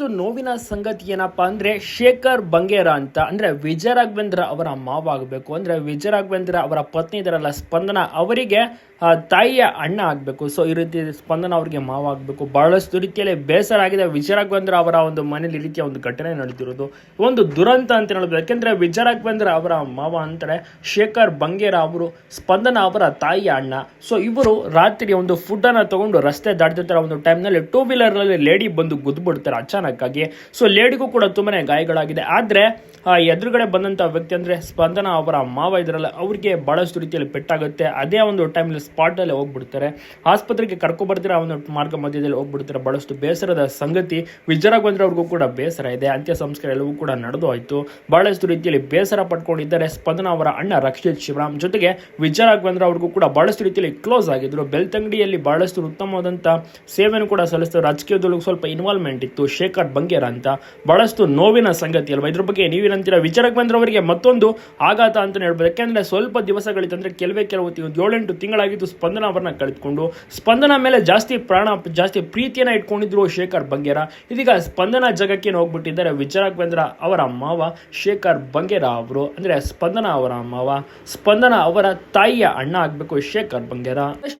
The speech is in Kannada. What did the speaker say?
ಬಹಳಷ್ಟು ನೋವಿನ ಸಂಗತಿ ಏನಪ್ಪಾ ಅಂದ್ರೆ ಶೇಖರ್ ಬಂಗೇರ ಅಂತ, ಅಂದ್ರೆ ವಿಜಯ ರಾಘವೇಂದ್ರ ಅವರ ಮಾವ ಆಗಬೇಕು ಅಂದ್ರೆ ವಿಜಯ ರಾಘವೇಂದ್ರ ಅವರ ಪತ್ನಿ ಇದರಲ್ಲ, ಸ್ಪಂದನ ಅವರಿಗೆ ತಾಯಿಯ ಅಣ್ಣ ಆಗಬೇಕು. ಸೊ ಈ ರೀತಿ ಸ್ಪಂದನ ಅವರಿಗೆ ಮಾವ ಆಗಬೇಕು ಬಹಳಷ್ಟು ರೀತಿಯಲ್ಲಿ ಬೇಸರ ಆಗಿದೆ ವಿಜಯ ರಾಘವೇಂದ್ರ ಅವರ ಒಂದು ಮನೇಲಿ ಈ ರೀತಿಯ ಒಂದು ಘಟನೆ ನಡೆದಿರೋದು ಒಂದು ದುರಂತ ಅಂತ ಹೇಳ್ಬೋದು. ಯಾಕೆಂದ್ರೆ ವಿಜಯ ರಾಘವೇಂದ್ರ ಅವರ ಮಾವ ಅಂತಾರೆ ಶೇಖರ್ ಬಂಗೇರ ಅವರು, ಸ್ಪಂದನ ಅವರ ತಾಯಿಯ ಅಣ್ಣ. ಸೊ ಇವರು ರಾತ್ರಿ ಒಂದು ಫುಡ್ ಅನ್ನ ತಗೊಂಡು ರಸ್ತೆ ದಾಟ್ತಿರ್ತಾರೆ ಒಂದು ಟೈಮ್ನಲ್ಲಿ ಟೂ ವೀಲರ್ ಅಲ್ಲಿ ಲೇಡಿ ಬಂದು ಗುದ್ಬಿಡ್ತಾರೆ ಅಚಾನಕ್ ಆಗಿ ಸೊ ಲೇಡಿಗೂ ಕೂಡ ತುಂಬಾ ಗಾಯಗಳಾಗಿದೆ. ಆದ್ರೆ, ಆ, ಎದುರುಗಡೆ ಬಂದಂತ ವ್ಯಕ್ತಿ ಅಂದ್ರೆ ಸ್ಪಂದನ ಅವರ ಮಾವ ಇದ್ರಲ್ಲ, ಅವ್ರಿಗೆ ಬಹಳಷ್ಟು ರೀತಿಯಲ್ಲಿ ಪೆಟ್ಟಾಗುತ್ತೆ. ಅದೇ ಒಂದು ಟೈಮಲ್ಲಿ ಸ್ಪಾಟ್ ಅಲ್ಲಿ ಹೋಗ್ಬಿಡ್ತಾರೆ. ಆಸ್ಪತ್ರೆಗೆ ಕರ್ಕೊ ಆ ಒಂದು ಮಾರ್ಗ ಮಧ್ಯದಲ್ಲಿ ಹೋಗ್ಬಿಡ್ತಾರೆ. ಬಹಳಷ್ಟು ಬೇಸರದ ಸಂಗತಿ. ವಿಜಯರಾಘವೇಂದ್ರ ಅವ್ರಿಗೂ ಕೂಡ ಬೇಸರ ಇದೆ. ಅಂತ್ಯ ಸಂಸ್ಕಾರ ಎಲ್ಲವೂ ಕೂಡ ನಡೆದು ಹೋಯಿತು. ಬಹಳಷ್ಟು ರೀತಿಯಲ್ಲಿ ಬೇಸರ ಪಡ್ಕೊಂಡಿದ್ದಾರೆ ಸ್ಪಂದನ ಅವರ ಅಣ್ಣ ರಕ್ಷಿತ್ ಶಿವರಾಮ್. ಜೊತೆಗೆ ವಿಜಯರಾಘವೇಂದ್ರ ಅವ್ರಿಗೂ ಕೂಡ ಬಹಳಷ್ಟು ರೀತಿಯಲ್ಲಿ ಕ್ಲೋಸ್ ಆಗಿದ್ರು. ಬೆಳ್ತಂಗಡಿಯಲ್ಲಿ ಬಹಳಷ್ಟು ಉತ್ತಮವಾದಂತ ಸೇವೆಯನ್ನು ಕೂಡ ಸಲ್ಲಿಸ್ತಾರೆ ರಾಜಕೀಯದೊಳಗೆ ಸ್ವಲ್ಪ ಇನ್ವಾಲ್ವ್ಮೆಂಟ್ ಇತ್ತು. ಶೇಖರ್ ಬಂಗೇರ ಅಂತ ಬಹಳಷ್ಟು ನೋವಿನ ಸಂಗತಿ ಅಲ್ವಾ? ಇದ್ರ ಬಗ್ಗೆ ನೀವೇನಂತೀರ ವಿಚಾರಕ್ಕೆ ಅವರಿಗೆ ಮತ್ತೊಂದು ಆಘಾತ ಅಂತ ಹೇಳ್ಬೋದು. ಯಾಕೆಂದ್ರೆ ಸ್ವಲ್ಪ ದಿವಸಗಳಿತ್ತು ಅಂದ್ರೆ ಕೆಲವೇ ಕೆಲವು ಏಳೆಂಟು ತಿಂಗಳಾಗಿದ್ದು ಸ್ಪಂದನ ಅವರನ್ನ ಕಳೆದುಕೊಂಡು, ಸ್ಪಂದನ ಮೇಲೆ ಜಾಸ್ತಿ ಪ್ರಾಣ, ಜಾಸ್ತಿ ಪ್ರೀತಿಯನ್ನ ಇಟ್ಕೊಂಡಿದ್ರು ಶೇಖರ್ ಬಂಗೇರ ಇದೀಗ ಸ್ಪಂದನ ಜಗಕ್ಕೆ ಹೋಗ್ಬಿಟ್ಟಿದ್ದಾರೆ? ವಿಜಯರಾಘವೇಂದ್ರ ಅವರ ಮಾವ ಶೇಖರ್ ಬಂಗೇರ ಅವರು. ಅಂದ್ರೆ ಸ್ಪಂದನ ಅವರ ಮಾವ, ಸ್ಪಂದನ ಅವರ ತಾಯಿಯ ಅಣ್ಣ ಆಗ್ಬೇಕು ಶೇಖರ್ ಬಂಗೇರ